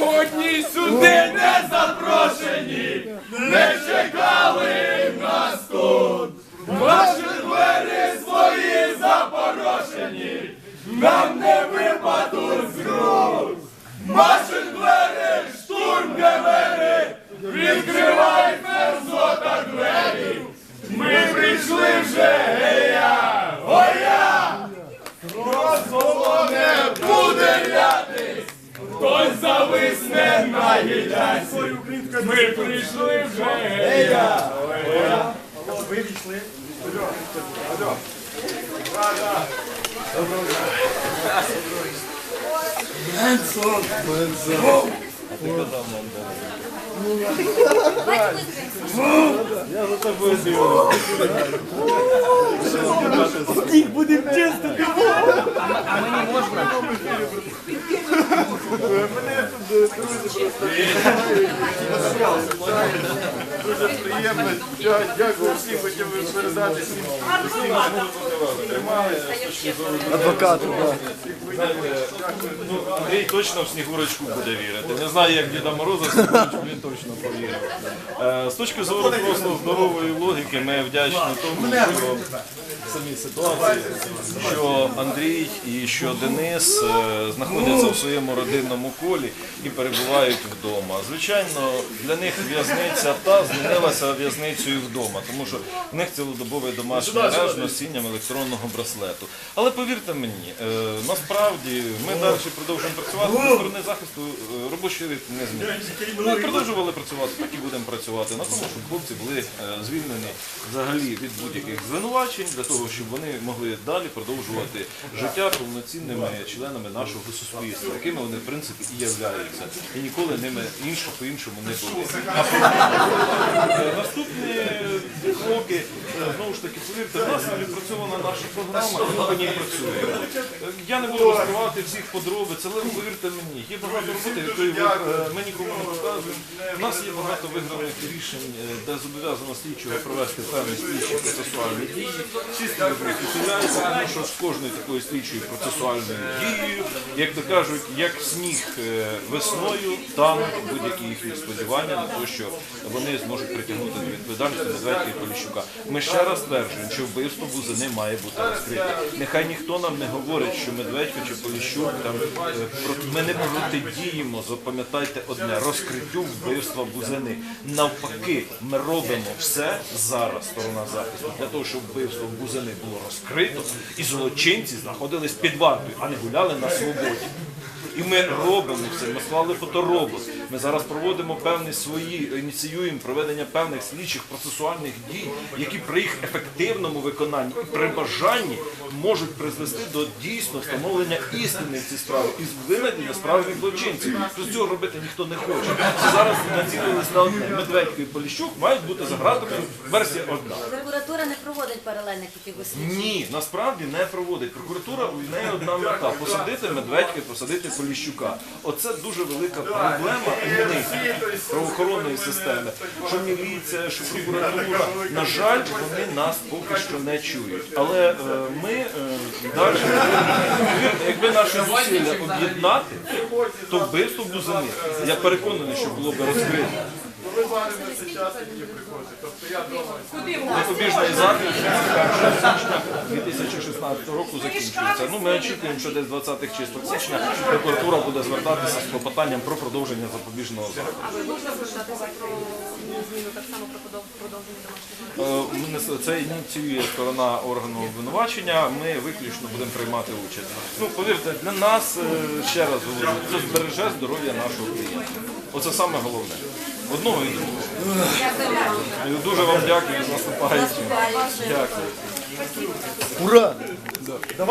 сьогодні сюди не запрошені, не чекали нас тут. Ваші двері свої запорошені, нам не випадуть з рук. Ваші двері, штурм двері, відкривай мерзота двері. Ми прийшли вже, гея, оя! Розголовне буде рятись, хтось зависне на гілясі. Ми прийшли вже, гея, оя! Дуже приємно. Дя- Дякую всім, хотів би тут всім. всім тримали з всім, зору Адвокату, так. Ну, Андрій точно в Снігурочку буде вірити. Не знаю, як Діда Мороза в Снігурочку, він точно повірив. Е, З точки зору просто здорової логіки, ми вдячні тому, що в самій ситуації, що Андрій і що Денис е, знаходяться в своєму родинному колі і перебувають вдома. Звичайно, для них в'язниця та змінилася в'язницею вдома, тому що в них цілодобовий домашній арешт з носінням електронного браслету. Але повірте мені, е, насправді ми далі продовжуємо працювати зі сторони захисту. е, Робочий ритм не змінився. Ми продовжували працювати, так і будемо працювати на тому, щоб хлопці були е, звільнені взагалі від будь-яких звинувачень для того, щоб вони могли далі продовжувати життя повноцінними членами нашого суспільства, якими вони в принципі і являються, і ніколи ними інше по-іншому не були. Наступні кроки, знову ж таки, повірте, в нас відпрацьована наша програма, і ми по ній працюємо. Я не буду розкривати всіх подробиць, але повірте мені, є багато роботи, якої ви, е, ми нікому не розказуємо. У нас є багато виграних рішень, е, де зобов'язано слідчого провести певні слідчі процесуальні дії. Всі слідчі підсуляються, тому що з кожною такою слідчою процесуальною дією, як то кажуть, як сніг е, весною, там будь-які їхні сподівання на те, що вони зможуть притягнути до відповідальності Медведька і Поліщука. Ми ще раз стверджуємо, що вбивство Бузини має бути розкрите. Нехай ніхто нам не говорить, що Медведько чи Поліщук там е, ми не протидіємо. Запам'ятайте одне розкриттю вбивства Бузини. Навпаки, ми робимо все зараз, сторона захисту, для того, щоб вбивство Бузини було розкрито і злочинці знаходились під вартою, а не гуляли на свободі. І ми робимо це, ми склали фоторобот. Ми зараз проводимо певні свої, ініціюємо проведення певних слідчих процесуальних дій, які при їх ефективному виконанні і при бажанні можуть призвести до дійсно встановлення істини в цій справі і винайдення справжніх злочинців. Тобто цього робити ніхто не хоче. Це зараз націлились на одне. Медведько і Поліщук мають бути за гратами. Версія одна. Прокуратура не проводить паралельних якихось слідчих. Ні, насправді не проводить. Прокуратура у неї одна мета посадити Медведька, і посадити Поліщука. Оце дуже велика проблема у них, правоохоронної системи. Що міліція, що прокуратура. На жаль, вони нас поки що не чують. Але е, ми е, далі, якби наші зусилля об'єднати, то вбивство Бузини, я переконаний, що було б розкрито. Ви зараз на цей час які приходите. Тобто я вдома. Запобіжний захід 1 січня 2016 року закінчується. Ну, ми очікуємо, що десь 20-х числах січня прокуратура буде звертатися з клопотанням про продовження запобіжного заходу. А ви можете звертатися про зміну так само про продовження домашнього? Е, ми Це ініціює сторона органу обвинувачення, ми виключно будемо приймати участь. Ну, повірте, для нас, е, ще раз говорю, це збереже здоров'я нашого клієнта. Оце саме головне. Одного і другого. Дуже вам дякую наступаючи. Дякую. Ура!